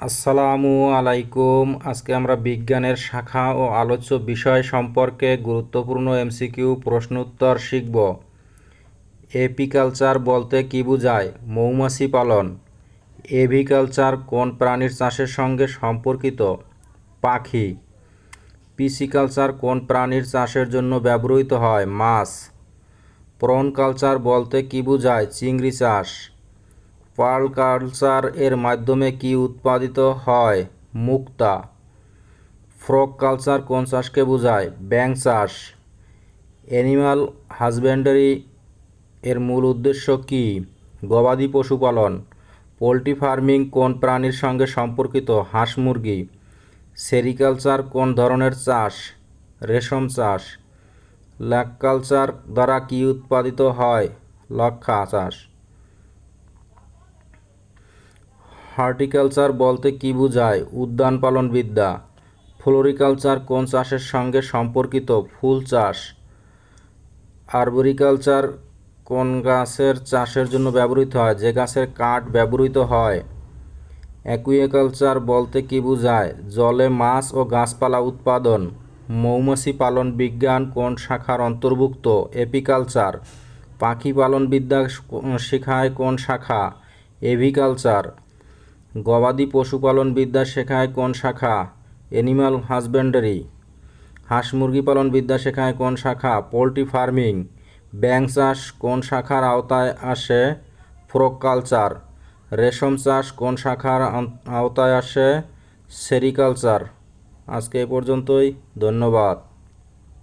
আসসালামু আলাইকুম। আজকে আমরা বিজ্ঞানের শাখা ও আলোচ্য বিষয় সম্পর্কে গুরুত্বপূর্ণ এমসিকিউ প্রশ্ন উত্তর শিখব। এপিকালচার বলতে কী বোঝায়? মৌমাছি পালন। এভিকালচার কোন প্রাণীর চাষের সঙ্গে সম্পর্কিত? পাখি। পিসিকালচার কোন প্রাণীর চাষের জন্য ব্যবহৃত হয়? মাছ। প্রন কালচার বলতে কী বোঝায়? চিংড়ি চাষ। পার্ল কালচার এর মাধ্যমে কি উৎপাদিত হয়? মুক্তা ফ্রক কালচার কোন চাষকে বোঝায়? ব্যাং চাষ। অ্যানিমাল হাজব্যান্ডারি এর মূল উদ্দেশ্য কি? গবাদি পশুপালন পোলট্রি ফার্মিং কোন প্রাণীর সঙ্গে সম্পর্কিত? হাঁস মুরগি। সেরিকালচার কোন ধরনের চাষ? রেশম চাষ। ল্যাক কালচার দ্বারা কি উৎপাদিত হয়? লক্ষা চাষ। হর্টিকালচার বলতে কী বোঝায়? উদ্যান পালন বিদ্যা। ফ্লোরিকালচার কোন চাষের সঙ্গে সম্পর্কিত? ফুল চাষ। আরবরিকালচার কোন গাছের চাষের জন্য ব্যবহৃত হয়? যে গাছের কাঠ ব্যবহৃত হয়। অ্যাকুয়াকালচার বলতে কী বোঝায়? জলে মাছ ও গাছপালা উৎপাদন। মৌমাছি পালন বিজ্ঞান কোন শাখার অন্তর্ভুক্ত? এপিকালচার। পাখি পালন বিদ্যা শেখায় কোন শাখা? এভিকালচার। গবাদি পশুপালন বিদ্যা শেখায় কোন শাখা? অ্যানিম্যাল হাজব্যান্ডারি হাঁস মুরগি পালন বিদ্যা শেখায় কোন শাখা? Poultry farming. ব্যাং চাষ কোন শাখার আওতায় আসে? Frog culture. রেশম চাষ কোন শাখার আওতায় আসে? সেরিকালচার। আজকে এ পর্যন্তই, ধন্যবাদ।